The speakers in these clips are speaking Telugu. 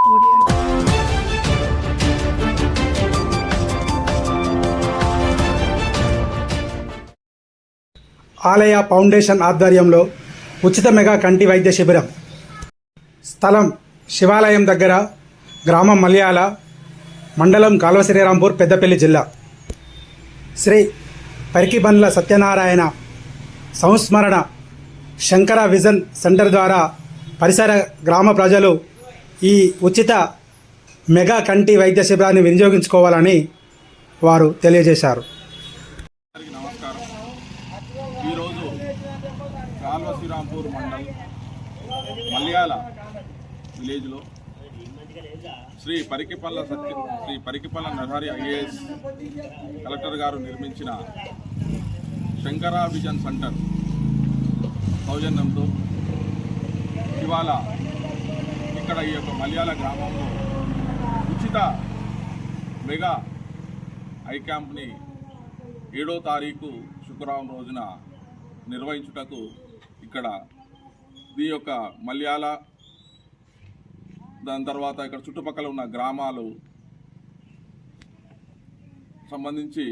ఆలయ ఫౌండేషన్ ఆధ్వర్యంలో ఉచిత మెగా కంటి వైద్య శిబిరం. స్థలం శివాలయం దగ్గర గ్రామం మల్యాల మండలం కాల్వ శ్రీరాంపూర్ పెద్దపల్లి జిల్లా. శ్రీ పరికిబండ్ల సత్యనారాయణ సంస్మరణ శంకర విజన్ సెంటర్ ద్వారా పరిసర గ్రామ ప్రజలు ఈ ఉచిత మెగా కంటి వైద్య శిబిరాన్ని వినియోగించుకోవాలని వారు తెలియజేశారు. నమస్కారం. ఈరోజు కాల్వ శ్రీరాంపూర్ మండల్ విలేజ్లో శ్రీ పరికిపల్ల సత్య శ్రీ పరికిపల్ల నరహరి ఐఏఎస్ కలెక్టర్ గారు నిర్మించిన శంకరా విజన్ సెంటర్ సౌజన్యంతో ఇవాళ ఇక్కడ ఈ యొక్క మలయాళ గ్రామంలో ఉచిత మెగా ఐ క్యాంప్ని ఏడో తారీఖు శుక్రవారం రోజున నిర్వహించుటకు ఇక్కడ ఈ యొక్క మలయాళ దాని తర్వాత ఇక్కడ చుట్టుపక్కల ఉన్న గ్రామాలు సంబంధించి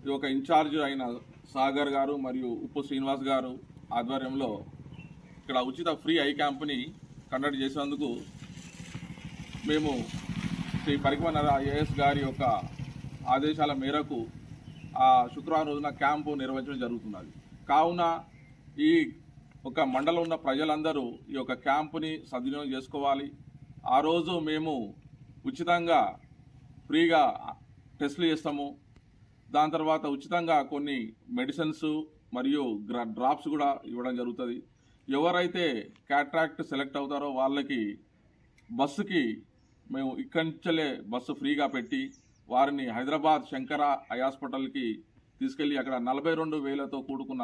ఈ యొక్క ఇన్ఛార్జ్ అయిన సాగర్ గారు మరియు ఉప్పు శ్రీనివాస్ గారు ఆధ్వర్యంలో ఇక్కడ ఉచిత ఫ్రీ ఐ క్యాంప్ని కండక్ట్ చేసేందుకు మేము శ్రీ పరికమన ఐఏఎస్ గారి యొక్క ఆదేశాల మేరకు ఆ శుక్రవారం రోజున క్యాంపు నిర్వహించడం జరుగుతున్నది. కావున ఈ ఒక మండలం ఉన్న ప్రజలందరూ ఈ యొక్క క్యాంపుని సద్వినియోగం చేసుకోవాలి. ఆ రోజు మేము ఉచితంగా ఫ్రీగా టెస్టులు చేస్తాము. దాని తర్వాత ఉచితంగా కొన్ని మెడిసిన్స్ మరియు గ్రా- డ్రాప్స్ కూడా ఇవ్వడం జరుగుతుంది. ఎవరైతే క్యాట్రాక్ట్ సెలెక్ట్ అవుతారో వాళ్ళకి బస్సుకి మేము ఇక్కడి నుంచలే బస్సు ఫ్రీగా పెట్టి వారిని హైదరాబాద్ శంకర ఐ హాస్పిటల్కి తీసుకెళ్ళి అక్కడ నలభై రెండు వేలతో కూడుకున్న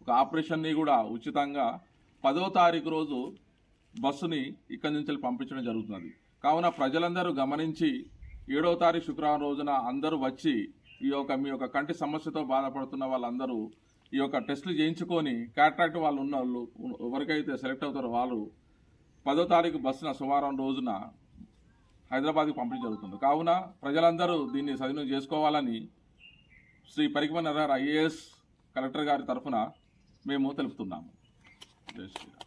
ఒక ఆపరేషన్ని కూడా ఉచితంగా పదో తారీఖు రోజు బస్సుని ఇక్కడి నుంచి పంపించడం జరుగుతున్నది. కావున ప్రజలందరూ గమనించి ఏడో తారీఖు శుక్రవారం రోజున అందరూ వచ్చి ఈ యొక్క మీ యొక్క కంటి సమస్యతో బాధపడుతున్న వాళ్ళందరూ ఈ యొక్క టెస్టులు చేయించుకొని కాట్రాక్ట్ వాళ్ళు ఉన్న వాళ్ళు ఎవరికైతే సెలెక్ట్ అవుతారో వాళ్ళు పదో తారీఖు బస్సున సోమవారం రోజున హైదరాబాద్కి పంపించడం జరుగుతుంది. కావున ప్రజలందరూ దీన్ని సద్వినియోగం చేసుకోవాలని శ్రీ పరికమన్ నగర్ ఐఏఎస్ కలెక్టర్ గారి తరఫున మేము తెలుపుతున్నాము. జై శ్రీరామ్.